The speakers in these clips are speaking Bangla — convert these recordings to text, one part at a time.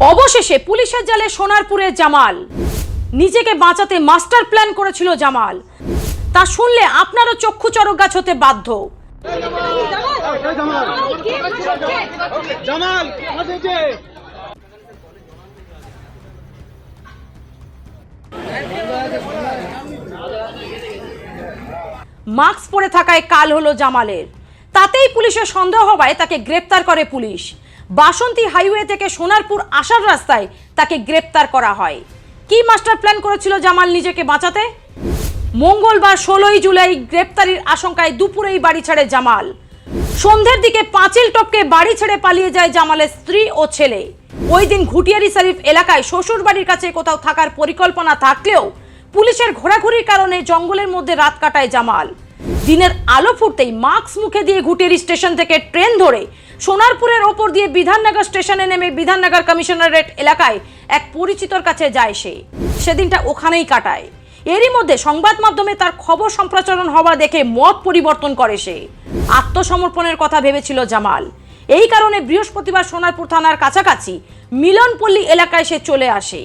অবশেষে পুলিশের জালে সোনারপুরের জামাল। নিজেকে বাঁচাতে মাস্টার প্ল্যান করেছিল জামাল। তা শুনলে আপনারও চক্ষু চরক গাছ হতে বাধ্য। মাস্ক পরে থাকায় কাল হলো জামালের। তাতেই পুলিশের সন্দেহ হওয়ায় তাকে গ্রেপ্তার করে পুলিশ। বাসন্তী হাইওয়ে থেকে সোনারপুর আসার রাস্তায় তাকে গ্রেপ্তার করা হয়। কি মাস্টার প্ল্যান করেছিল জামাল নিজেকে বাঁচাতে? মঙ্গলবার ষোলোই জুলাই গ্রেপ্তারির আশঙ্কায় দুপুরেই বাড়ি ছাড়ে জামাল। সন্ধ্যের দিকে পাঁচিল টপকে বাড়ি ছেড়ে পালিয়ে যায় জামালের স্ত্রী ও ছেলে। ওই দিন ঘুটিয়ারি শরীফ এলাকায় শ্বশুর বাড়ির কাছে কোথাও থাকার পরিকল্পনা থাকলেও পুলিশের ঘোরাঘুরির কারণে জঙ্গলের মধ্যে রাত কাটায় জামাল। দিনের আলো ফুটতেই মাস্ক মুখে দিয়ে ঘুটিয়ারি স্টেশন থেকে ট্রেন ধরে সোনারপুরের ওপর দিয়ে বিধাননগর স্টেশনে নেমে বিধাননগর কমিশনারেট এলাকায় এক পরিচিতর কাছে যায় সে। সেদিনটা ওখানেই কাটায়। এরই মধ্যে সংবাদ মাধ্যমে তার খবর সম্প্রচারণ হওয়া দেখে মত পরিবর্তন করে সে। আত্মসমর্পণের কথা ভেবেছিল জামাল। এই কারণে বৃহস্পতিবার সোনারপুর থানার কাছাকাছি মিলনপল্লী এলাকায় সে চলে আসে।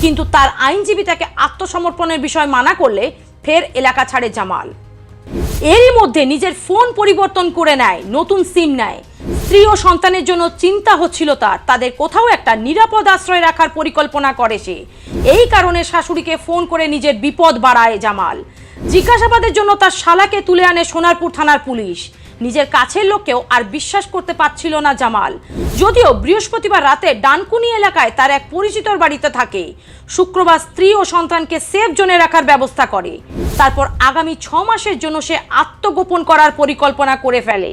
কিন্তু তার আইনজীবী তাকে আত্মসমর্পণের বিষয় মানা করলে ফের এলাকা ছাড়ে জামাল। এরই মধ্যে নিজের ফোন পরিবর্তন করে নেয়, নতুন সিম নেয়। স্ত্রী ও সন্তানের জন্য চিন্তা হচ্ছিল তার, তাদের কোথাও একটা নিরাপদ আশ্রয় রাখার পরিকল্পনা করে সে। এই কারণে শাশুড়িকে ফোন করে নিজের বিপদ বাড়ায় জামাল। জিজ্ঞাসাবাদের জন্য তার শালাকে তুলে আনে সোনারপুর থানার পুলিশ। নিজের কাছের লোককেও আর বিশ্বাস করতে পারছিল না জামাল। যদিও বৃহস্পতিবার রাতে ডানকুনি এলাকায় তার এক পরিচিতর বাড়িতে থাকে। শুক্রবার স্ত্রী ও সন্তানকে সেফ জোনে রাখার ব্যবস্থা করে। তারপর আগামী ছ মাসের জন্য সে আত্মগোপন করার পরিকল্পনা করে ফেলে।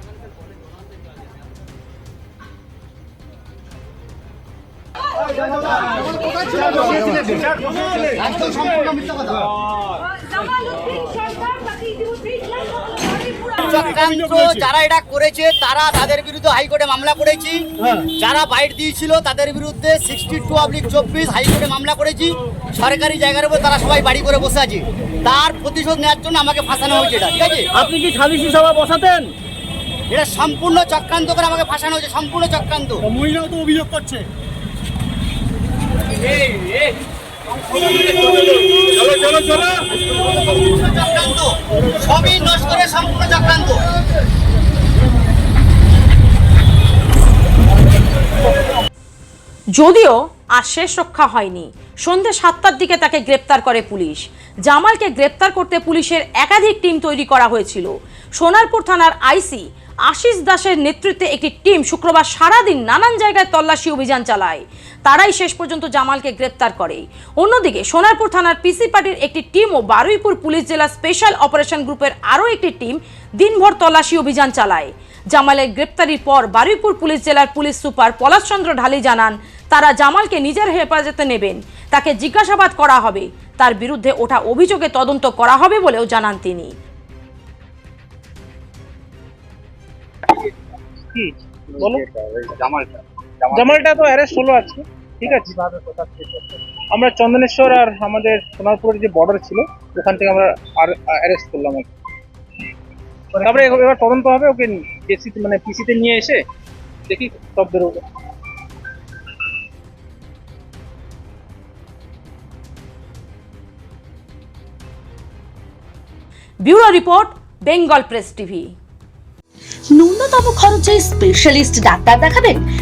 চক্রান্ত যারা এটা করেছে তারা তাদের বিরুদ্ধে হাইকোর্টে মামলা করেছি। যারা বাইট দিয়েছিল তাদের বিরুদ্ধে সিক্সটি টু অব্লিক চব্বিশ হাইকোর্টে মামলা করেছি। সরকারি জায়গার উপর তারা সবাই বাড়ি করে বসে আছে। তার প্রতিশোধ নেওয়ার জন্য আমাকে ফাঁসানো হয়েছে এটা ঠিক আছে? আপনি কি সালিসি সভা বসাতেন? এটা সম্পূর্ণ চক্রান্ত করে আমাকে ফাঁসানো হয়েছে সম্পূর্ণ চক্রান্ত। মহিলাও তো অভিযোগ করছে চলো চলো চলো সম্পূর্ণ চক্রান্ত সবই সম্পূর্ণ চক্রান্ত যদিও আর শেষ রক্ষা হয়নি। সন্ধ্যে সাতটার দিকে তাকে গ্রেপ্তার করে পুলিশ। জামালকে গ্রেপ্তার করতে পুলিশের একাধিক টিম তৈরি করা হয়েছিল। সোনারপুর থানার আইসি আশিস দাসের নেতৃত্বে একটি টিম শুক্রবার সারাদিন নানান জায়গায় তল্লাশি অভিযান চালায়। তারাই শেষ পর্যন্ত জামালকে গ্রেপ্তার করে। অন্যদিকে সোনারপুর থানার পিসি পার্টির একটি টিম ও বারুইপুর পুলিশ জেলা স্পেশাল অপারেশন গ্রুপের আরও একটি টিম দিনভর তল্লাশি অভিযান চালায়। জামালের গ্রেপ্তারির পর বারুইপুর পুলিশ জেলার পুলিশ সুপার পলাশচন্দ্র ঢালি জানান, তারা জামালকে নিজের হেফাজতে নেবেন। তাকে জিজ্ঞাসাবাদ করা হবে। তার বিরুদ্ধে ওঠা অভিযোগে তদন্ত করা হবে বলেও জানান তিনি। কি? বলো। জামালটা। জামালটা তো অ্যারেস্ট হলো আজকে ঠিক আছে? আমরা চন্দনেশ্বর আর আমাদের সোনারপুরের যে বর্ডার ছিল ওখান থেকে আমরা আর অ্যারেস্ট করলাম আর কি। তারপরে এবার এবার তদন্ত হবে ওকে জেসি মানে পিসিতে নিয়ে এসে দেখি সব বেরোবে। Bureau report Bengal press TV. ন্যূনতম খরচে স্পেশালিস্ট ডাক্তার দেখাবেন?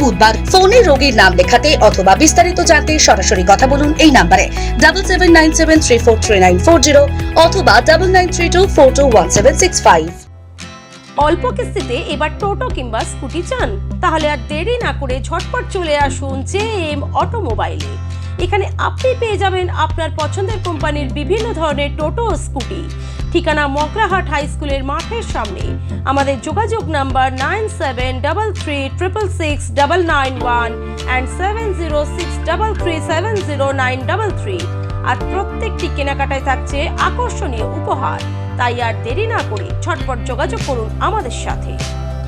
বুধবার ফোনে রোগীর নাম লেখাতে অথবা বিস্তারিত জানতে সরাসরি কথা বলুন এই নাম্বারে। Double seven nine seven three four three nine four zero অথবা double nine three two four two one seven six five অল্প কিস্তিতে এবার টোটো কিংবা স্কুটি চান? তাহলে আর দেরি না করে ঝটপট চলে আসুন জে এম অটোমোবাইলে। এখানে আপনি পেয়ে যাবেন আপনার পছন্দের কোম্পানির বিভিন্ন ধরনের টোটো স্কুটি। ঠিকানা মকরাহাট হাই স্কুলের মাঠের সামনে। আমাদের যোগাযোগ number nine seven double three triple six double nine one and seven zero six double three seven zero nine double three. আর প্রত্যেকটি কেনাকাটায় থাকছে আকর্ষণীয় উপহার। তাই আর দেরি না করে ছটপট যোগাযোগ করুন আমাদের সাথে।